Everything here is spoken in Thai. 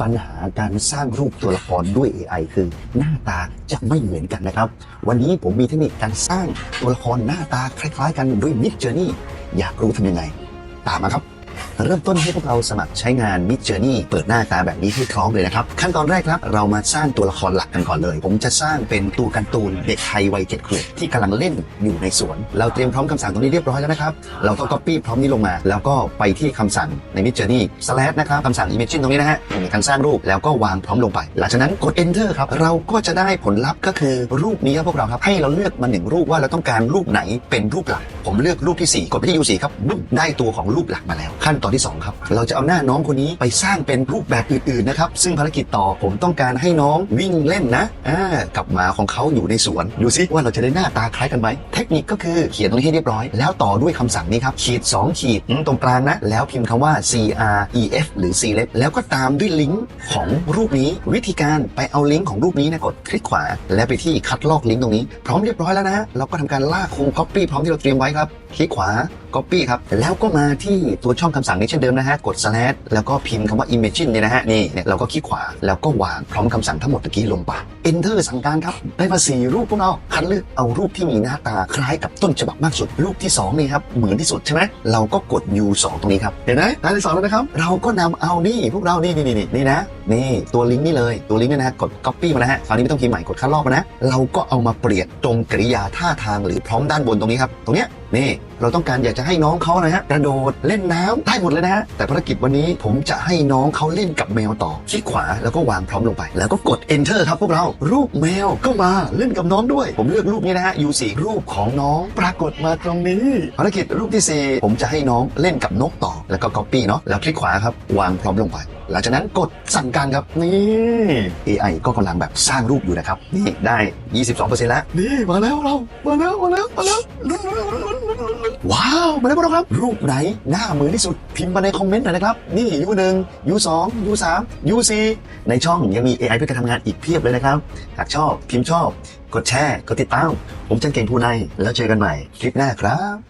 ปัญหาการสร้างรูปตัวละครด้วย AI คือ หน้าตาจะไม่เหมือนกันนะครับ วันนี้ผมมีเทคนิคการสร้างตัวละครหน้าตาคล้าย ๆ กันด้วย Mid Journey อยากรู้ทำยังไง ตามมาครับ เริ่มต้นให้พวกเราสมัครใช้งาน Mid Journey เปิดหน้าตาแบบนี้ให้พร้อมเลยนะครับ ขั้นตอนแรกครับเรามาสร้างตัวละครหลักกันก่อนเลย ผมจะสร้างเป็นตัวการ์ตูนเด็กไทยวัยเจ็ดขวบที่กำลังเล่นอยู่ในสวน เราเตรียมพร้อมคำสั่งตรงนี้เรียบร้อยแล้วนะครับ เราก็ copy พร้อมนี้ลงมา แล้วก็ไปที่คำสั่งใน Mid Journey slash นะครับคำสั่ง Imagine ตรงนี้นะฮะในการสร้างรูปแล้วก็วางพร้อมลงไป หลังจากนั้นกด Enter ครับเราก็จะได้ผลลัพธ์ก็คือรูปนี้ครับพวกเราครับให้เราเลือกมาหนึ่งรูปว่าเราต้องการรูปไหนเป็นรูปหลักผมเลือกรูปที่สี่กดไปที่ U4 ครับบึ้มได้ตัวของรูปหลักมาแล้ว ขั้นตอนที่สองครับ เราจะเอาหน้าน้องคนนี้ไปสร้างเป็นรูปแบบอื่นๆนะครับ ซึ่งภารกิจต่อผมต้องการให้น้องวิ่งเล่นนะอ่ากับหมาของเขาอยู่ในสวน ดูซิว่าเราจะได้หน้าตาคล้ายกันไหมเทคนิคก็คือเขียนตรงนี้ให้เรียบร้อย แล้วต่อด้วยคำสั่งนี้ครับขีด2ขีดตรงกลางนะ แล้วพิมพ์คำว่า C R E F หรือ C l e f แล้วก็ตามด้วยลิงก์ของรูปนี้ วิธีการไปเอาลิงก์ของรูปนี้นะกดคลิกขวา แล้วไปที่คัดลอกลิงก์ตรงนี้พร้อมเรียบร้อยแล้วนะเราก็ทำการลากโครง copy พร้อมที่เราเตรียมไว้ครับ คลิกขวา copy ครับ แล้วก็มาที่ตัวช่องคำสั่งนี้เช่นเดิมนะฮะ กด slash แล้วก็พิมพ์คำว่า imagine เนี่ยนะฮะ นี่เนี่ยเราก็คลิกขวา แล้วก็วางพร้อมคำสั่งทั้งหมดตะกี้ลงไป enter สั่งการครับ ได้มาสี่รูปพวกเรา คัดเลือกเอารูปที่มีหน้าตาคล้ายกับต้นฉบับมากสุด รูปที่สองนี่ครับ เหมือนที่สุดใช่ไหมเราก็กด U 2ตรงนี้ครับ เห็นไหมหน้าที่สองแล้วนะครับ เราก็นำเอานี่พวกเรา นี่นี่นี่นี่นะ นี่ตัวลิงก์นี่เลย ตัวลิงก์เนี่ยนะฮะ กด copy มานะฮะ คราวนี้ไม่ต้องพิมพ์ใหม่ กดคัดลอกมานะ เราก็เอามาเปลี่ยนตรงกริยาท่าทางหรือพร้อมด้านบนตรงนี้ครับ ตรงเนี้ย นี่เราต้องการอยากจะให้น้องเขานะฮะกระโดดเล่นน้ำได้หมดเลยนะฮะแต่ภารกิจวันนี้ผมจะให้น้องเขาเล่นกับแมวต่อคลิกขวาแล้วก็วางพร้อมลงไป แล้วก็กด enter ครับพวกเรา รูปแมวก็มาเล่นกับน้องด้วย ผมเลือกรูปนี้นะฮะ U4 รูปของน้องปรากฏมาตรงนี้ภารกิจรูปที่สี่ผมจะให้น้องเล่นกับนกต่อแล้วก็ copy เนาะแล้วคลิกขวาครับวางพร้อมลงไป หลังจากนั้นกดสั่งการครับนี่ AI ก็กำลังแบบสร้างรูปอยู่นะครับ นี่ได้ 22%แล้วนี่มาแล้วเรามาแล้วมาแล้วมาแล้วลุ้นลุ้นลุ้นลุ้นลุ้นลุ้นว้าวมาแล้วพวกเราครับ รูปไหนหน้าเหมือนที่สุดพิมพ์มาในคอมเมนต์หน่อยนะครับ นี่ U1 U2 U3 U4 ในช่องยังมี AI เพื่อการทำงานอีกเพียบเลยนะครับ หากชอบพิมพ์ชอบ กดแชร์กดติดตาม ผมจันเก่งภูในแล้วเจอกันใหม่คลิปหน้าครับ